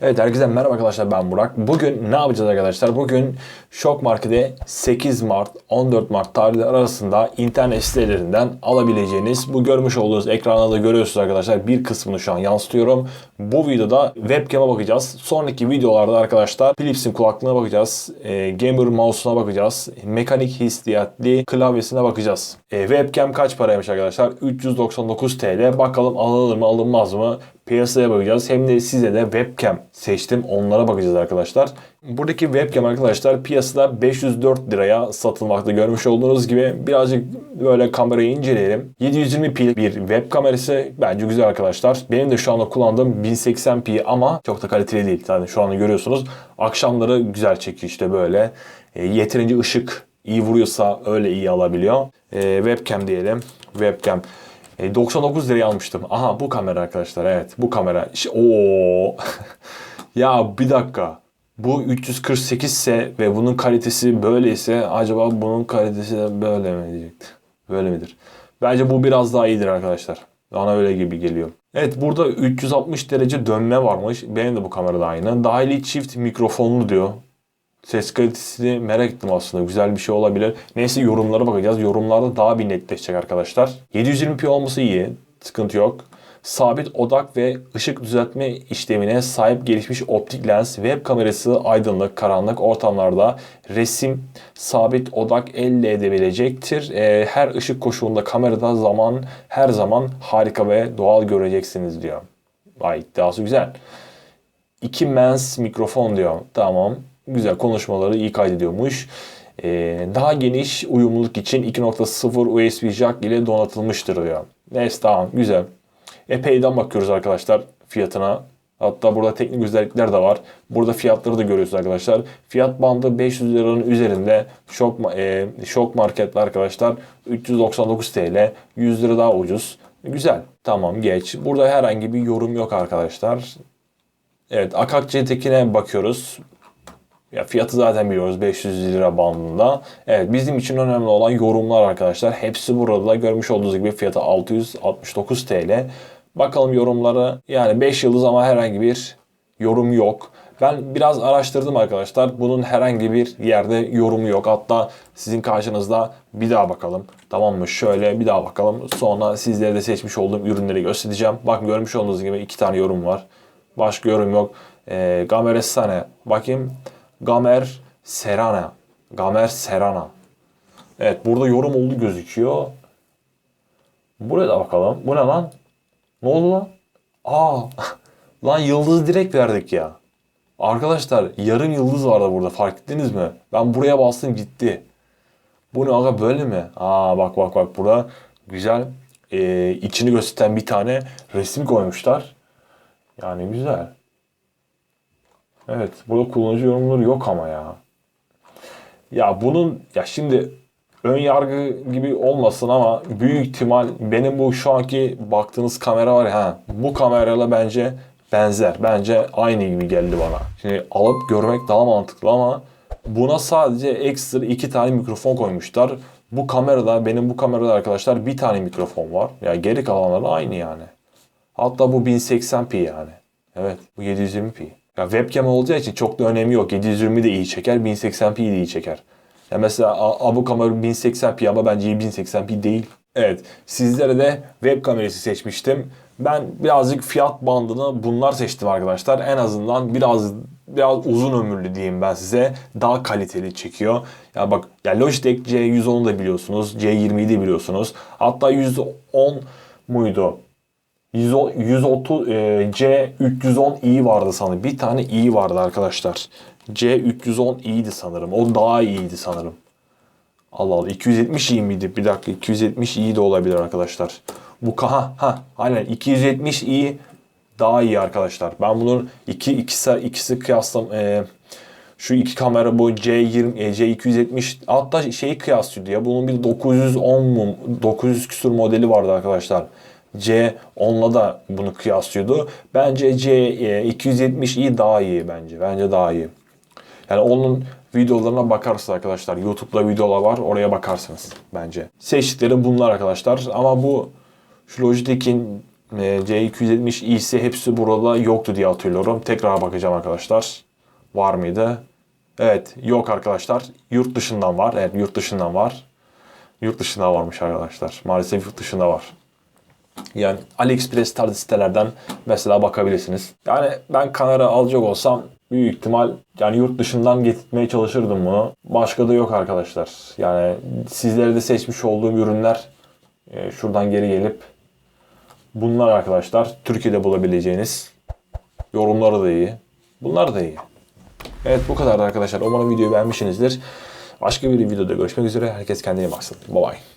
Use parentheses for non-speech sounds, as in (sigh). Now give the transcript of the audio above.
Evet herkese merhaba arkadaşlar ben Burak. Bugün ne yapacağız arkadaşlar? Bugün Şok Market'e 8 Mart 14 Mart tarihleri arasında internet sitelerinden alabileceğiniz bu görmüş olduğunuz ekranda da görüyorsunuz arkadaşlar. Bir kısmını şu an yansıtıyorum. Bu videoda webcam'a bakacağız. Sonraki videolarda arkadaşlar Philips'in kulaklığına bakacağız. E, gamer mouse'una bakacağız. Mekanik hissiyatli klavyesine bakacağız. E, webcam kaç paraymış arkadaşlar? 399 TL. Bakalım alınır mı alınmaz mı? Piyasaya bakacağız. Hem de size de webcam seçtim. Onlara bakacağız arkadaşlar. Buradaki webcam arkadaşlar piyasada 504 liraya satılmakta. Görmüş olduğunuz gibi birazcık böyle kamerayı inceleyelim. 720p bir web kamerası bence güzel arkadaşlar. Benim de şu anda kullandığım 1080p ama çok da kaliteli değil. Zaten şu anda görüyorsunuz. Akşamları güzel çekiyor işte böyle. E, yeterince ışık iyi vuruyorsa öyle iyi alabiliyor. E, webcam diyelim. Webcam. E, 99 liraya almıştım. Aha bu kamera arkadaşlar. Evet bu kamera. İşte, Oo. (laughs) ya bir dakika. Bu 348 ise ve bunun kalitesi böyleyse acaba bunun kalitesi de böyle mi diyecekti? Böyle midir? Bence bu biraz daha iyidir arkadaşlar. Bana öyle gibi geliyor. Evet burada 360 derece dönme varmış. Benim de bu kamerada aynı. Dahili çift mikrofonlu diyor. Ses kalitesini merak ettim aslında. Güzel bir şey olabilir. Neyse yorumlara bakacağız. Yorumlarda daha bir netleşecek arkadaşlar. 720p olması iyi. Sıkıntı yok. Sabit odak ve ışık düzeltme işlemine sahip gelişmiş optik lens, web kamerası aydınlık, karanlık ortamlarda resim, sabit odak elde edebilecektir. Ee, her ışık koşulunda kamerada zaman her zaman harika ve doğal göreceksiniz diyor. Vay iddiası güzel. 2 mens mikrofon diyor. Tamam. Güzel konuşmaları iyi kaydediyormuş. Ee, daha geniş uyumluluk için 2.0 USB jack ile donatılmıştır diyor. Neyse tamam güzel. Epeyden bakıyoruz arkadaşlar fiyatına. Hatta burada teknik özellikler de var. Burada fiyatları da görüyorsunuz arkadaşlar. Fiyat bandı 500 liranın üzerinde. Şok, e, şok marketler arkadaşlar 399 TL. 100 lira daha ucuz. Güzel. Tamam geç. Burada herhangi bir yorum yok arkadaşlar. Evet Akak Cetek'ine bakıyoruz. Ya fiyatı zaten biliyoruz 500 lira bandında. Evet bizim için önemli olan yorumlar arkadaşlar. Hepsi burada görmüş olduğunuz gibi fiyatı 669 TL. Bakalım yorumları yani 5 yıldız ama herhangi bir yorum yok. Ben biraz araştırdım arkadaşlar. Bunun herhangi bir yerde yorumu yok. Hatta sizin karşınızda bir daha bakalım. Tamam mı? Şöyle bir daha bakalım. Sonra sizlere de seçmiş olduğum ürünleri göstereceğim. Bak görmüş olduğunuz gibi iki tane yorum var. Başka yorum yok. E, Gamer Estane. Bakayım. Gamer Serana. Gamer Serana. Evet burada yorum oldu gözüküyor. Buraya da bakalım. Bu ne lan? Ne oldu lan? Aa (laughs) lan yıldız direkt verdik ya. Arkadaşlar yarım yıldız vardı burada fark ettiniz mi? Ben buraya bastım gitti. Bu ne aga böyle mi? Aa bak bak bak burada güzel e, içini gösteren bir tane resim koymuşlar. Yani güzel. Evet burada kullanıcı yorumları yok ama ya. Ya bunun ya şimdi ön yargı gibi olmasın ama büyük ihtimal benim bu şu anki baktığınız kamera var ya bu kamerayla bence benzer. Bence aynı gibi geldi bana. Şimdi alıp görmek daha mantıklı ama buna sadece ekstra iki tane mikrofon koymuşlar. Bu kamerada benim bu kamerada arkadaşlar bir tane mikrofon var. Ya yani geri kalanları aynı yani. Hatta bu 1080p yani. Evet bu 720p. Ya webcam olacağı için çok da önemi yok. 720 de iyi çeker, 1080p de iyi çeker. Ya mesela a, a, bu kamera 1080p ama bence 1080p değil. Evet, sizlere de web kamerası seçmiştim. Ben birazcık fiyat bandını bunlar seçtim arkadaşlar. En azından biraz biraz uzun ömürlü diyeyim ben size. Daha kaliteli çekiyor. Ya bak ya Logitech C110'u da biliyorsunuz. C20'yi de biliyorsunuz. Hatta 110 muydu? 130 e, C310i vardı sanırım. Bir tane i vardı arkadaşlar. C310i'ydi sanırım. O daha iyiydi sanırım. Allah Allah 270i miydi? Bir dakika 270i de olabilir arkadaşlar. Bu ha ha aynen 270i daha iyi arkadaşlar. Ben bunun iki ikisi ikisi kıyaslam e, şu iki kamera bu C20 e, C270 hatta şeyi kıyaslıyordu ya. Bunun bir 910 mu 900 küsur modeli vardı arkadaşlar. C onunla da bunu kıyaslıyordu. Bence C 270i daha iyi bence. Bence daha iyi. Yani onun videolarına bakarsınız arkadaşlar. YouTube'da videolar var. Oraya bakarsınız bence. Seçtiklerim bunlar arkadaşlar. Ama bu şu Logitech'in e, C270 iyisi hepsi burada yoktu diye hatırlıyorum. Tekrar bakacağım arkadaşlar. Var mıydı? Evet yok arkadaşlar. Yurt dışından var. Evet yurt dışından var. Yurt dışında varmış arkadaşlar. Maalesef yurt dışında var. Yani AliExpress tarzı sitelerden mesela bakabilirsiniz. Yani ben kamera alacak olsam büyük ihtimal yani yurt dışından getirtmeye çalışırdım bunu. Başka da yok arkadaşlar. Yani sizlere de seçmiş olduğum ürünler e, şuradan geri gelip bunlar arkadaşlar Türkiye'de bulabileceğiniz yorumları da iyi. Bunlar da iyi. Evet bu kadar arkadaşlar. Umarım videoyu beğenmişsinizdir. Başka bir videoda görüşmek üzere. Herkes kendine baksın. Bye bye.